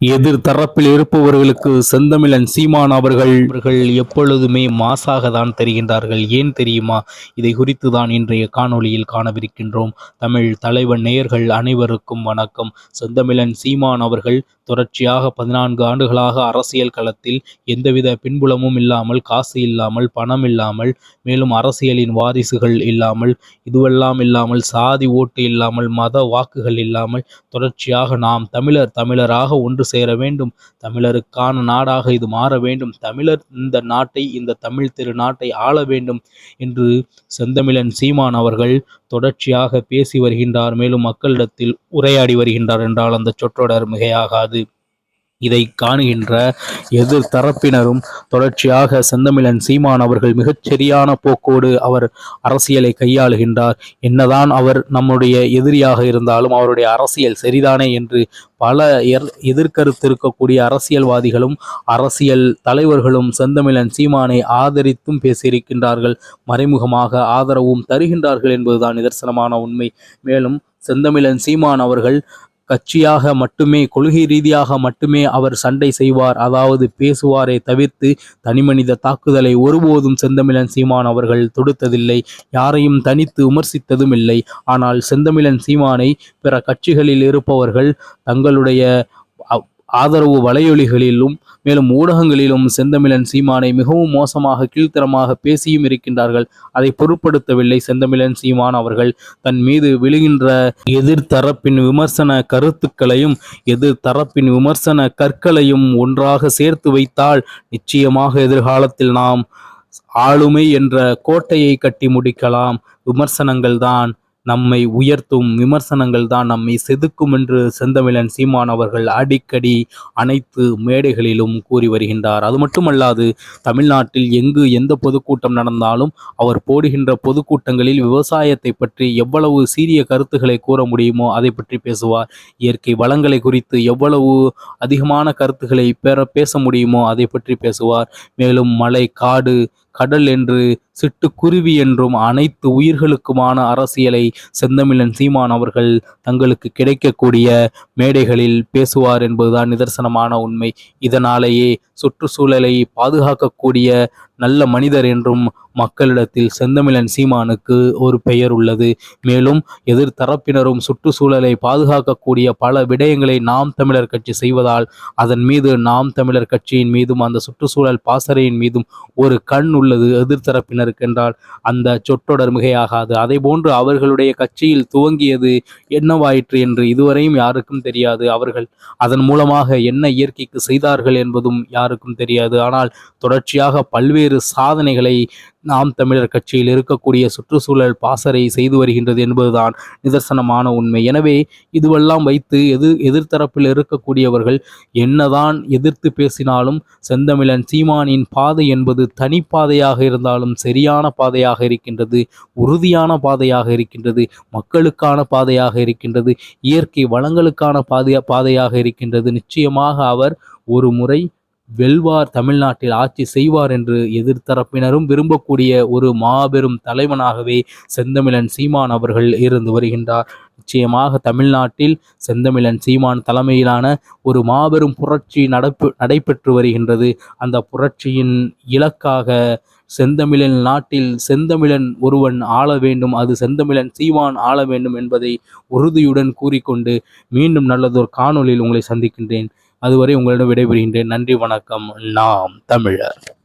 எதிர் தரப்பில் இருப்பவர்களுக்கு செந்தமிழன் சீமான் அவர்கள் அவர்கள் எப்பொழுதுமே மாசாக தான் தெரிகின்றார்கள். ஏன் தெரியுமா? இதை குறித்து தான் இன்றைய காணொளியில் காணவிருக்கின்றோம். தமிழ் தலைவன் நேயர்கள் அனைவருக்கும் வணக்கம். செந்தமிழன் சீமான் அவர்கள் தொடர்ச்சியாக பதினான்கு ஆண்டுகளாக அரசியல் களத்தில் எந்தவித பின்புலமும் இல்லாமல் காசு இல்லாமல் பணம் இல்லாமல் மேலும் அரசியலின் வாரிசுகள் இல்லாமல் இதுவெல்லாம் இல்லாமல் சாதி ஓட்டு இல்லாமல் மத வாக்குகள் இல்லாமல் தொடர்ச்சியாக நாம் தமிழர் தமிழராக ஒன்று சேர வேண்டும். தமிழருக்கான நாடாக இது மாற வேண்டும். தமிழர் இந்த நாட்டை இந்த தமிழ் திருநாட்டை ஆள வேண்டும் என்று செந்தமிழன் சீமான் அவர்கள் தொடர்ச்சியாக பேசி வருகின்றார். மேலும் மக்களிடத்தில் உரையாடி வருகின்றார் என்றால் அந்த சொற்றொடர் மிகையாகாது. இதை காணுகின்ற எதிர் தரப்பினரும் தொடர்ச்சியாக செந்தமிழன் சீமான் அவர்கள் மிகச்சரியான போக்கோடு அவர் அரசியலை கையாளுகின்றார். என்னதான் அவர் நம்முடைய எதிரியாக இருந்தாலும் அவருடைய அரசியல் சரிதானே என்று பல எர் எதிர்கருத்து இருக்கக்கூடிய அரசியல்வாதிகளும் அரசியல் தலைவர்களும் செந்தமிழன் சீமானை ஆதரித்தும் பேசியிருக்கின்றார்கள். மறைமுகமாக ஆதரவும் தருகின்றார்கள் என்பதுதான் நிதர்சனமான உண்மை. மேலும் செந்தமிழன் சீமான் அவர்கள் கட்சியாக மட்டுமே கொள்கை ரீதியாக மட்டுமே அவர் சண்டை செய்வார். அதாவது பேசுவாரே தவிர்த்து தனிமனித தாக்குதலை ஒருபோதும் செந்தமிழன் சீமான் அவர்கள் தொடுத்ததில்லை. யாரையும் தனித்து விமர்சித்ததும் இல்லை. ஆனால் செந்தமிழன் சீமானை பிற கட்சிகளில் இருப்பவர்கள் தங்களுடைய ஆதரவு வலையொலிகளிலும் மேலும் ஊடகங்களிலும் செந்தமிழன் சீமானை மிகவும் மோசமாக கீழ்த்தரமாக பேசியும் இருக்கின்றார்கள். அதை பொருட்படுத்தவில்லை செந்தமிழன் சீமான் அவர்கள். தன் மீது விழுகின்ற எதிர்த்தரப்பின் விமர்சன கருத்துக்களையும் எதிர்த்தரப்பின் விமர்சன கற்களையும் ஒன்றாக சேர்த்து வைத்தால் நிச்சயமாக எதிர்காலத்தில் நாம் ஆளுமை என்ற கோட்டையை கட்டி முடிக்கலாம். விமர்சனங்கள் தான் நம்மை உயர்த்தும் விமர்சனங்கள் தான் நம்மை செதுக்கும் என்று செந்தமிழன் சீமான் அவர்கள் அடிக்கடி அனைத்து மேடைகளிலும் கூறி வருகின்றார். அது மட்டுமல்லாது தமிழ்நாட்டில் எங்கு எந்த பொதுக்கூட்டம் நடந்தாலும் அவர் போடுகின்ற பொதுக்கூட்டங்களில் விவசாயத்தை பற்றி எவ்வளவு சீரிய கருத்துக்களை கூற முடியுமோ அதை பற்றி பேசுவார். இயற்கை வளங்களை குறித்து எவ்வளவு அதிகமான கருத்துக்களை பெற பேச முடியுமோ அதை பற்றி பேசுவார். மேலும் மலை காடு கடல் என்று சிட்டுக்குருவி என்றும் அனைத்து உயிர்களுக்குமான அரசியலை செந்தமிழன் சீமான் அவர்கள் தங்களுக்கு கிடைக்கக்கூடிய மேடைகளில் பேசுவார் என்பதுதான் நிதர்சனமான உண்மை. இதனாலேயே சுற்றுச்சூழலை பாதுகாக்கக்கூடிய நல்ல மனிதர் என்றும் மக்களிடத்தில் செந்தமிழன் சீமானுக்கு ஒரு பெயர் உள்ளது. மேலும் எதிர்த்தரப்பினரும் சுற்றுச்சூழலை பாதுகாக்கக்கூடிய பல விடயங்களை நாம் தமிழர் கட்சி செய்வதால் அதன் மீது நாம் தமிழர் கட்சியின் மீதும் அந்த சுற்றுச்சூழல் பாசறையின் மீதும் ஒரு கண் உள்ளது எதிர்த்தரப்பினருக்கு என்றால் அந்த சொற்றொடர் மிகையாகாது. அதை போன்று அவர்களுடைய கட்சியில் துவங்கியது என்னவாயிற்று என்று இதுவரையும் யாருக்கும் தெரியாது. அவர்கள் அதன் மூலமாக என்ன இயற்கைக்கு செய்தார்கள் என்பதும் யாருக்கும் தெரியாது. ஆனால் தொடர்ச்சியாக பல்வேறு சாதனைகளை நாம் தமிழர் கட்சியில் இருக்கக்கூடிய சுற்றுச்சூழல் பாசறை செய்து வருகின்றது என்பதுதான் நிதர்சனமான உண்மை. எனவே இதுவெல்லாம் வைத்து எதிர் எதிர்த்தரப்பில் இருக்கக்கூடியவர்கள் என்னதான் எதிர்த்து பேசினாலும் செந்தமிழன் சீமானின் பாதை என்பது தனிப்பாதையாக இருந்தாலும் சரியான பாதையாக இருக்கின்றது உறுதியான பாதையாக இருக்கின்றது மக்களுக்கான பாதையாக இருக்கின்றது இயற்கை வளங்களுக்கான பாதைய பாதையாக இருக்கின்றது. நிச்சயமாக அவர் ஒரு முறை வெல்வார் தமிழ்நாட்டில் ஆட்சி செய்வார் என்று எதிர்த்தரப்பினரும் விரும்பக்கூடிய ஒரு மாபெரும் தலைவனாகவே செந்தமிழன் சீமான் அவர்கள் இருந்து வருகின்றார். நிச்சயமாக தமிழ்நாட்டில் செந்தமிழன் சீமான் தலைமையிலான ஒரு மாபெரும் புரட்சி நடப்பு நடைபெற்று வருகின்றது. அந்த புரட்சியின் இலக்காக செந்தமிழன் நாட்டில் செந்தமிழன் ஒருவன் ஆள வேண்டும் அது செந்தமிழன் சீமான் ஆள வேண்டும் என்பதை உறுதியுடன் கூறிக்கொண்டு மீண்டும் நல்லதொரு காணொளியில் உங்களை சந்திக்கின்றேன். அதுவரை உங்களிடம் விடைபெறுகின்றேன். நன்றி வணக்கம். நாம் தமிழர்.